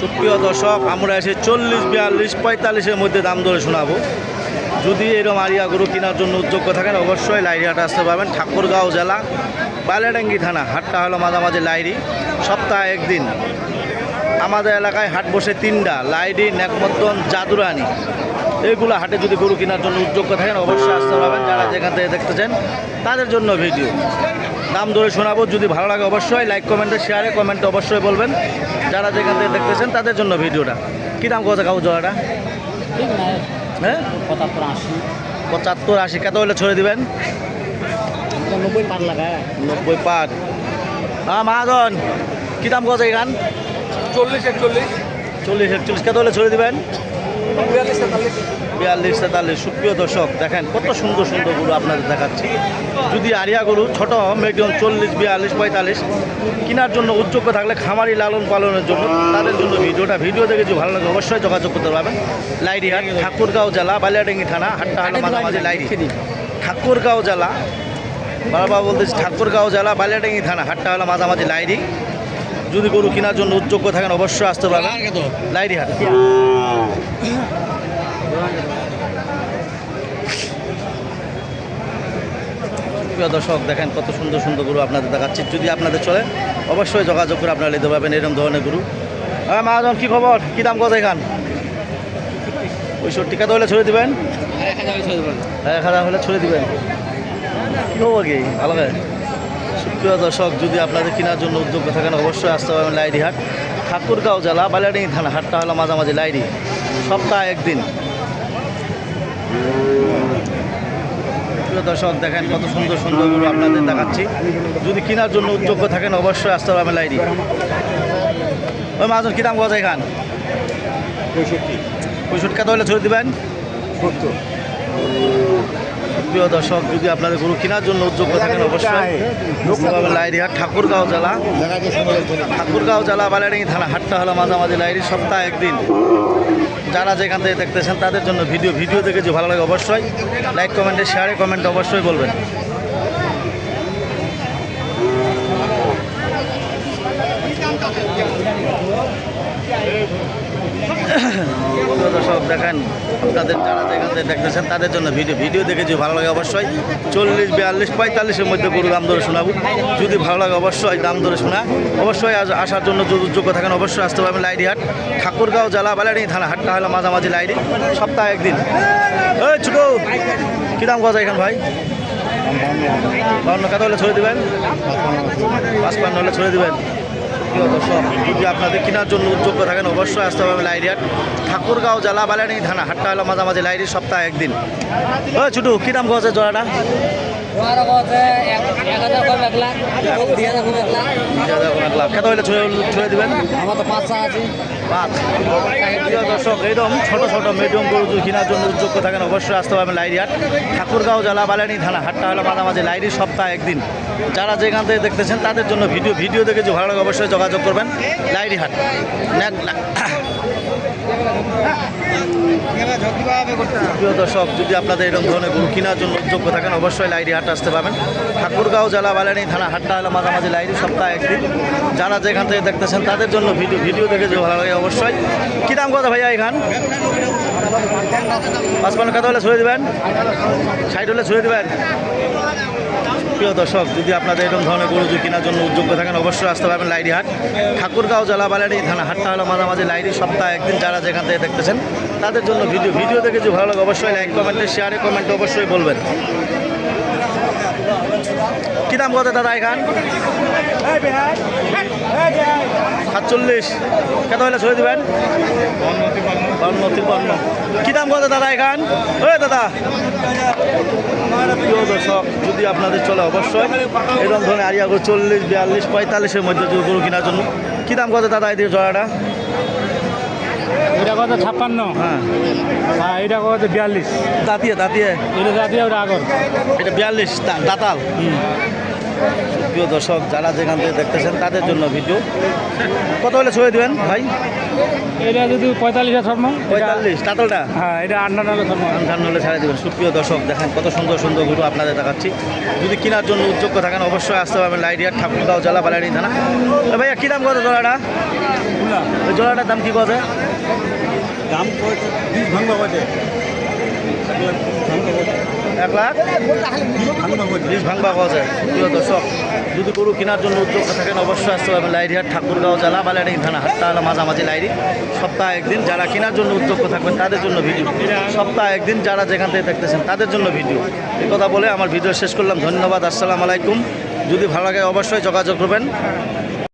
সুপ্রিয় দর্শক, আমরা এসে চল্লিশ, বিয়াল্লিশ, পঁয়তাল্লিশের মধ্যে দাম ধরে শোনাবো। যদি এরকম আরিয়া গরু কেনার জন্য উদ্যোগ্য থাকেন, অবশ্যই লাইরি লাইরিয়াটা আসতে পারবেন। ঠাকুরগাঁও জেলা বালিয়াডাঙ্গি থানা, হাটটা হলো মাঝামাঝি লাইরি সপ্তাহে একদিন। আমাদের এলাকায় হাট বসে তিনটা, লাইডি নেকমদ্দন জাদুরানি। এইগুলো হাটে যদি গরু কেনার জন্য উদ্যোগ্য থাকেন, অবশ্যই আসতে পারবেন। যারা যেখান থেকে দেখতেছেন, তাদের জন্য ভিডিও। দাম ধরে শোনাবো যদি ভালো লাগে অবশ্যই লাইক কমেন্টে শেয়ারে কমেন্টে অবশ্যই বলবেন। যারা যেখান থেকে দেখতেছেন তাদের জন্য ভিডিওটা। কী দাম কত কাউ নাই হ্যাঁ? পঁচাত্তর আশি। পঁচাত্তর আশি কত হলে ছড়ে দিবেন? নব্বই পার। নব্বই পাঁচ হ্যাঁ মহাজন কী দাম কত এখান চল্লিশ একচল্লিশ। চল্লিশ একচল্লিশ। কত হলে ছড়ে দিবেন? বিয়াল্লিশ তেতাল্লিশ। সুপ্রিয় দর্শক দেখেন কত সুন্দর সুন্দর গরু আপনাদের দেখাচ্ছি। যদি আরিয়া গরু ছোট মিডিয়াম চল্লিশ বিয়াল্লিশ পঁয়তাল্লিশ কেনার জন্য উদ্যোগ থাকলে খামারি লালন পালনের জন্য তাদের জন্য ভিডিওটা ভিডিও দেখে যদি ভালো লাগে অবশ্যই যোগাযোগ করতে পারবেন। লাইরিহাট ঠাকুরগাঁও জেলা বালিয়াডাঙ্গি থানা হাটটা হলো মাঝামাঝি লাইরি ঠাকুরগাঁও জেলা বারবার বলতেছি ঠাকুরগাঁও জেলা বালিয়াডাঙ্গি থানা হাটটা হলো মাঝামাঝি লাইরি যদি গরু কেনার জন্য উদ্যোগ থাকেন অবশ্যই আসতে পারবেন। লাইরি হাট প্রিয় দর্শক, দেখেন কত সুন্দর সুন্দর গরু আপনাদের দেখাচ্ছি। যদি আপনাদের চলে, অবশ্যই যোগাযোগ করে আপনারা নিতে পারবেন এরকম ধরনের গরু। হ্যাঁ মহাজন, কী খবর? কী দাম কত এখান? পঁয়ষট্টি কত হলে ছড়ে দেবেন? এক হাজার হলে ছড়ে দেবেন। কী খবর কি? ভালো লাগে সুপ্রিয় দর্শক, যদি আপনাদের কেনার জন্য উদ্যোগ থাকেন, অবশ্যই আসতে পারবেন লাইডি হাট। ঠাকুরগাঁও জেলা, বালিয়াডিঙ্গি থানা। হাটটা হলো মাঝামাঝি লাইডি। সপ্তাহে একদিন। প্রিয় দর্শক দেখেন কত সুন্দর সুন্দর গরু আপনাদের দেখাচ্ছি। যদি কেনার জন্য উদ্যোগ্য থাকেন অবশ্যই আসতে হবে লাইডি ওই মাজন কী দাম কথা এখান? পঁয়ষট্টি। পঁয়ষট্টি কত হলে ছড়ে দেবেন। সত্তর। প্রিয় দর্শক, যদি আপনাদের গরু কেনার জন্য উদ্যোগ্য থাকেন, অবশ্যই লাইরিহাট, ঠাকুরগাঁও জেলা। ঠাকুরগাঁও জেলা বালারিং থানা, হাটটা হলো মাঝামাঝি লাইরি, সপ্তাহে একদিন। যারা যেখান থেকে দেখতেছেন, তাদের জন্য ভিডিও ভিডিও দেখেছি ভালো লাগে, অবশ্যই লাইক কমেন্টে শেয়ারে কমেন্ট অবশ্যই বলবেন। প্রিয় দর্শক দেখেন, আপনাদের যারা যেখান থেকে দেখতেছেন তাদের জন্য ভিডিও। ভিডিও দেখে যদি ভালো লাগে অবশ্যই চল্লিশ, বিয়াল্লিশ, পঁয়তাল্লিশের মধ্যে গরু দাম ধরে শোনাবো। যদি ভালো লাগে অবশ্যই দাম ধরে শোনা। অবশ্যই আসার জন্য যোগ্য থাকেন অবশ্যই আসতে পারবেন লাইডি হাট ঠাকুরগাঁও জেলা বালাডি থানা, হাটটা হলো মাঝামাঝি লাইডি। সপ্তাহে একদিন। ছোটো, কী দাম কথা এখানে ভাই? বাউন্ন কত হলে ছড়ে দেবেন? পাঁচপান্ন হলে ছড়ে দেবেন। প্রিয় দর্শক যদি আপনাদের কেনার জন্য উদ্যোগ্য থাকেন অবশ্যই আসতে হবে লাইরিয়ার, ঠাকুরগাঁও জেলা বালানি থানা হাটটা হলো মাঝামাঝি লাইরি সপ্তাহে একদিন। ও ছুটু, কী নাম কছে জোড়াটা? কত ছড়ে দেবেন। আমার তো পাঁচ চা আছে। পাঁচ। প্রিয় দর্শক এইরকম ছোট ছোট মিডিয়াম গরু কেনার জন্য উদ্যোগ্য থাকেন অবশ্যই আসতে পারবেন লাইরিয়াট। ঠাকুরগাঁও জেলা বালানি থানা হাটটা হলো মাঝামাঝি লাইরি সপ্তাহে একদিন। যারা যেখান থেকে দেখতেছেন তাদের জন্য ভিডিও ভিডিও দেখে যে ভালো লাগে অবশ্যই যোগাযোগ করবেন। লাইরি হাট প্রিয় দর্শক, যদি আপনাদের এরকম ধরনের গরু কেনার জন্য উদ্যোগ্য থাকেন, অবশ্যই লাইরি হাট আসতে পাবেন। ঠাকুরগাঁও জেলা বালানি থানা, হাটটা হলো মাঝামাঝি লাইরি সপ্তাহে একদিন। যারা যেখান থেকে দেখতেছেন, তাদের জন্য ভিডিও ভিডিও দেখে ভালো লাগে, অবশ্যই। কী দাম কথা ভাইয়া এখান? পাঁচপান্ন কত হলে ছড়ে দেবেন? ষাট হলে ছড়ে দেবেন? প্রিয় দর্শক, যদি আপনাদের এরকম ধরনের গরু যদি কেনার জন্য উদ্যোগ্য থাকেন, অবশ্যই আসতে পারবেন লাইরি হাট ঠাকুরগাঁও জেলা বালাডি থানা হাটটা হলো মাঝামাঝি লাইরি সপ্তাহে একদিন যারা যেখান থেকে দেখতেছেন, তাদের জন্য ভিডিও ভিডিও দেখে যদি ভালো লাগে, অবশ্যই লাইক কমেন্টে শেয়ারে কমেন্টে অবশ্যই বলবেন। কী দাম কত দাদা এখান? সাতচল্লিশ। কত হলে ছড়ে দেবেন? বান্ন দাম কত দাদা এখান? ওই দাদা। প্রিয় দর্শক, যদি আপনাদের চলে, অবশ্যই। এরকম ধরনের আরিয়া চল্লিশ, বিয়াল্লিশ, পঁয়তাল্লিশের মধ্যে গরু কেনার জন্য। কী দাম কত দাদা এদিকে জয়াটা এটা কত ছাপ্পান্ন? হ্যাঁ। এটা কত বিয়াল্লিশ? দাঁতিয়ে দাঁতিয়ে এটা দাঁতিয়ে ওটা আগর? এটা বিয়াল্লিশ দাতাল। প্রিয় দর্শক যারা যেখান থেকে দেখতেছেন তাদের জন্য ভিডিও। কত হলে ছড়ে দেবেন ভাই? এটা যদি পঁয়তাল্লিশ ধর্ম পঁয়তাল্লিশ দাতালটা হ্যাঁ এটা আন্ডার ধর্ম। হলে ছাড়া দেবেন। সুপ্রিয় দর্শক দেখেন কত সুন্দর সুন্দর গরু আপনাদের দেখাচ্ছি। যদি কেনার জন্য উদ্যোগ্য থাকেন অবশ্যই আসতে পারবেন লাইডিয়ার ঠাকুরগাঁও জেলা বালাড়ি থানা। এ ভাইয়া কী দাম কত জোড়াটা? ওই জোড়াটার দাম কি কথা দাম ভাঙবা বাজে এক লাখ? বিশ ভাঙবা পাওয়া যায়। প্রিয় দর্শক, যদি গরু কেনার জন্য উদ্যোগ থাকেন, অবশ্যই আসতে হবে লাইরিহাট, ঠাকুরগাঁও জেলা বালাডি থানা, হাটটা মাঝামাঝি লাইরি। সপ্তাহে একদিন যারা কেনার জন্য উদ্যোগ থাকবেন, তাদের জন্য ভিডিও। সপ্তাহে একদিন যারা যেখান থেকে দেখতেছেন, তাদের জন্য ভিডিও। এই কথা বলে আমার ভিডিও শেষ করলাম। ধন্যবাদ, আসসালামু আলাইকুম। যদি ভালো লাগে, অবশ্যই যোগাযোগ করবেন।